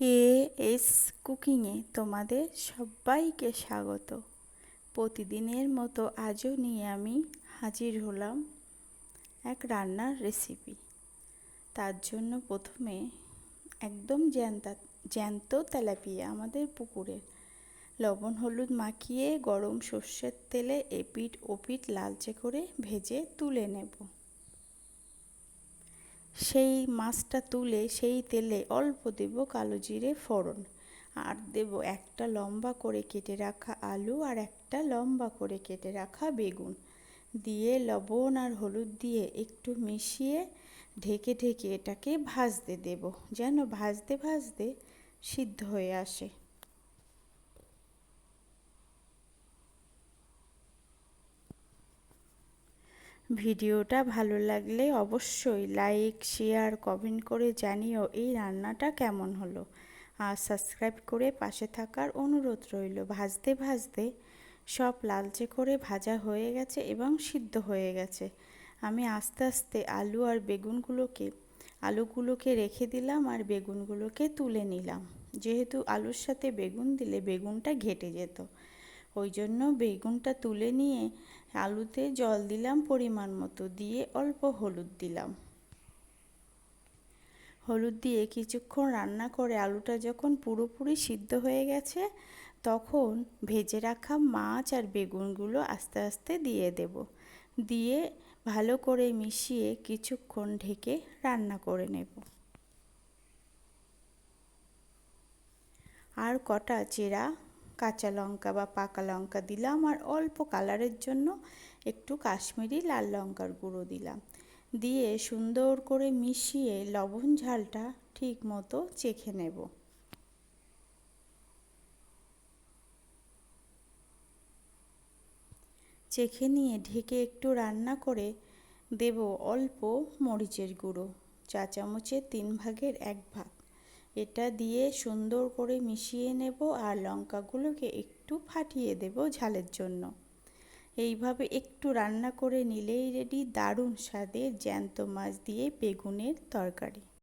A S কুকিংয়ে তোমাদের সবাইকে স্বাগত। প্রতিদিনের মতো আজও নিয়ে আমি হাজির হলাম এক রান্নার রেসিপি তার জন্য প্রথমে একদম জ্যান্তা, জ্যান্ত তেলাপিয়া আমাদের পুকুরের। লবণ হলুদ মাখিয়ে গরম সর্ষের তেলে এপিট ওপিট লালচে করে ভেজে তুলে নেব। সেই মাছটা তুলে সেই তেলে অল্প দেব কালো জিরে ফোড়ন। আর দেব একটা লম্বা করে কেটে রাখা আলু আর একটা লম্বা করে কেটে রাখা বেগুন। দিয়ে লবণ আর হলুদ দিয়ে একটু মিশিয়ে ঢেকে ঢেকে এটাকে ভাজতে দেব। যেন ভাজতে ভাজতে সিদ্ধ হয়ে আসে। ভিডিওটা ভালো লাগলে অবশ্যই লাইক, শেয়ার, কমেন্ট করে জানিও এই রান্নাটা কেমন হলো। আর সাবস্ক্রাইব করে পাশে থাকার অনুরোধ রইল। ভাজতে ভাজতে সব লালচে করে ভাজা হয়ে গেছে এবং সিদ্ধ হয়ে গেছে। আমি আস্তে আস্তে আলু আর বেগুনগুলোকে, আলুগুলোকে রেখে দিলাম আর বেগুনগুলোকে তুলে নিলাম। যেহেতু আলুর সাথে বেগুন দিলে বেগুনটা ঘেটে যেত। ওই জন্য বেগুনটা তুলে নিয়ে আলুতে জল দিলাম পরিমাণ মতো, দিয়ে অল্প হলুদ দিলাম। হলুদ দিয়ে কিছুক্ষণ রান্না করে আলুটা যখন পুরোপুরি সিদ্ধ হয়ে গেছে, তখন ভেজে রাখা মাছ আর বেগুনগুলো আস্তে আস্তে দিয়ে দেব। দিয়ে ভালো করে মিশিয়ে কিছুক্ষণ ঢেকে রান্না করে নেব। আর কটা চেরা কাঁচা লঙ্কা বা পাকা লঙ্কা দিলাম আর অল্প কালারের জন্য একটু কাশ্মীরি লাল লঙ্কার গুঁড়ো দিলাম। দিয়ে সুন্দর করে মিশিয়ে লবণ ঝালটা ঠিক মতো চেখে নেব। চেখে নিয়ে ঢেকে একটু রান্না করে দেব অল্প মরিচের গুঁড়ো, চা চামচের তিন ভাগের এক ভাগ। এটা দিয়ে সুন্দর করে মিশিয়ে নেব আর লঙ্কাগুলোকে একটু ফাটিয়ে দেব ঝালের জন্য। এইভাবে একটু রান্না করে নিলেই রেডি দারুণ স্বাদের জ্যান্ত মাছ দিয়ে বেগুনের তরকারি।